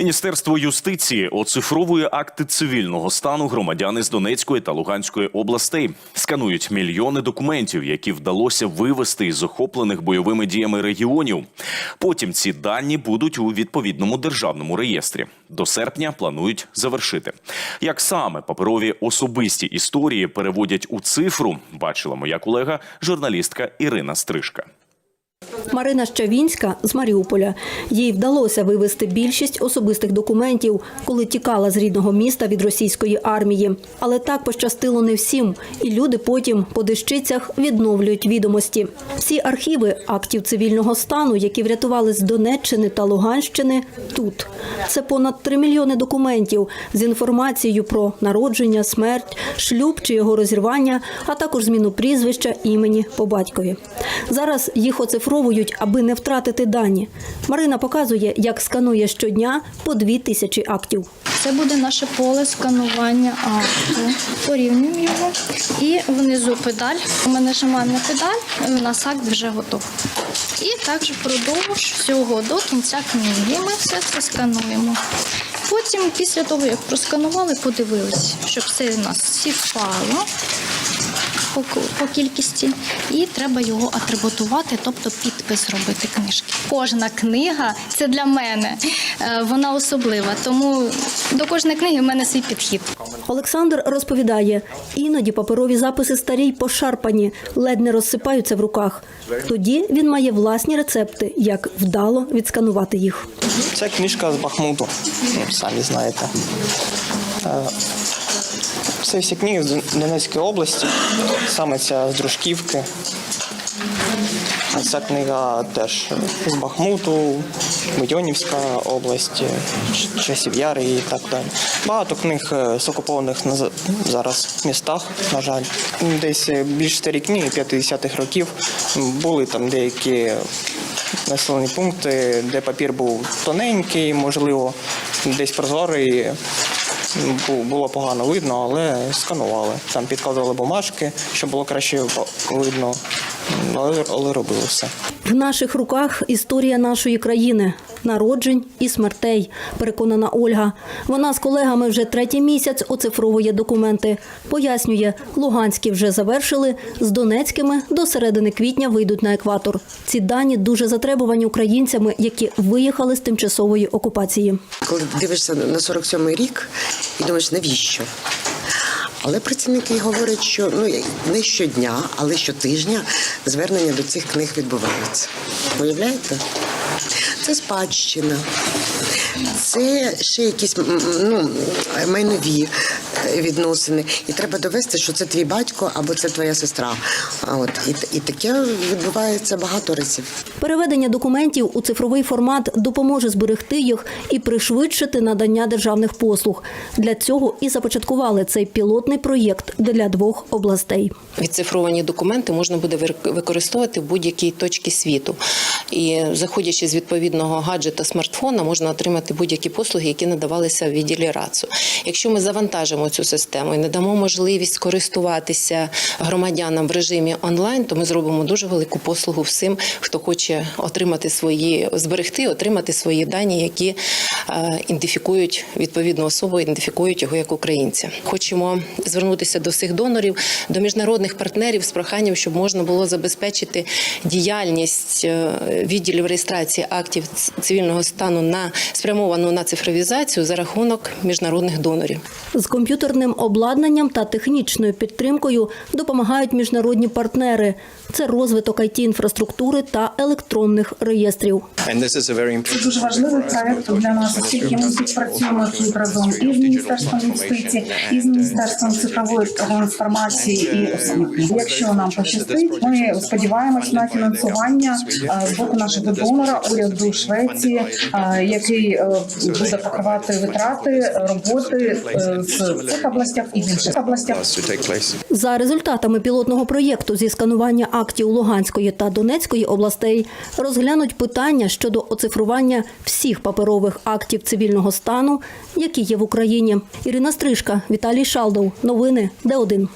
Міністерство юстиції оцифровує акти цивільного стану громадян із Донецької та Луганської областей. Сканують мільйони документів, які вдалося вивести із охоплених бойовими діями регіонів. Потім ці дані будуть у відповідному державному реєстрі. До серпня планують завершити. Як саме паперові особисті історії переводять у цифру, бачила моя колега, журналістка Ірина Стрижка. Марина Щавінська з Маріуполя. Їй вдалося вивезти більшість особистих документів, коли тікала з рідного міста від російської армії. Але так пощастило не всім, і люди потім по дещицях відновлюють відомості. Всі архіви актів цивільного стану, які врятували з Донеччини та Луганщини, тут. Це понад 3 мільйони документів з інформацією про народження, смерть, шлюб чи його розірвання, а також зміну прізвища, імені по батькові. Зараз їх оцифровують, аби не втратити дані. Марина показує, як сканує щодня по дві тисячі актів. Це буде наше поле сканування акту. Порівнюємо його. І внизу педаль. Ми нажимаємо на педаль, і у нас акт вже готов. І також впродовж всього до кінця книги ми все це скануємо. Потім, після того, як просканували, подивилися, щоб все у нас сівпало по, по кількості, і треба його атрибутувати, тобто підпис робити книжки. Кожна книга це для мене, е, вона особлива, тому до кожної книги в мене свій підхід. Олександр розповідає, іноді паперові записи старі й пошарпані, ледь не розсипаються в руках. Тоді він має власні рецепти, як вдало відсканувати їх. Це книжка з Бахмуту, самі знаєте. Всі книги з Донецької області, саме ця з Дружківки. Ця книга теж з Бахмуту, Будьонівська область, Часів Яри і так далі. Багато книг е, з окупованих зараз містах, на жаль. Десь е, більш старі книги 50-х років були там деякі населені пункти, де папір був тоненький, можливо, десь прозорий. Бу- Було погано видно, але сканували. Там підкладали бумажки, щоб було краще видно. Але, але робили все. В наших руках історія нашої країни, народжень і смертей, переконана Ольга. Вона з колегами вже третій місяць оцифровує документи. Пояснює, луганські вже завершили, з донецькими до середини квітня вийдуть на екватор. Ці дані дуже затребувані українцями, які виїхали з тимчасової окупації. коли дивишся на 47-й рік і думаєш, навіщо? Але працівники говорять, що ну не щодня, але щотижня звернення до цих книг відбуваються. Уявляєте? Це спадщина, це ще якісь ну, майнові відносини. І треба довести, що це твій батько або це твоя сестра. А от і, і таке відбувається багато разів. Переведення документів у цифровий формат допоможе зберегти їх і пришвидшити надання державних послуг. Для цього і започаткували цей пілотний проєкт для двох областей. Відцифровані документи можна буде використовувати в будь-якій точці світу. І заходячи з відповідного гаджета смартфона, можна отримати будь-які послуги, які надавалися в відділі РАЦУ. Якщо ми завантажимо цю систему і не дамо можливість користуватися громадянам в режимі онлайн, то ми зробимо дуже велику послугу всім, хто хоче отримати свої зберегти, отримати свої дані, які е, ідентифікують відповідну особу, ідентифікують його як українця. Хочемо звернутися до всіх донорів, до міжнародних партнерів з проханням, щоб можна було забезпечити діяльність е, відділів реєстрації актів цивільного стану на спрямовану на цифровізацію за рахунок міжнародних донорів. З комп'ютерним обладнанням та технічною підтримкою допомагають міжнародні партнери. Це розвиток it інфраструктури та електронних реєстрів. Це дуже важливий проект для нас, оскільки ми співпрацюємо тут разом і з міністерством юстиції, і з міністерством цифрової трансформації і освіти. Якщо нам пощастить, ми сподіваємось на фінансування е, з боку нашого донора уряду Швеції, е, який е, буде покривати витрати роботи з цих областях і в інших областях. За результатами пілотного проєкту зі сканування актів Луганської та Донецької областей розглянуть питання щодо оцифрування всіх паперових актів цивільного стану, які є в Україні. Ірина Стрижка, Віталій Шалдов. Новини Д1.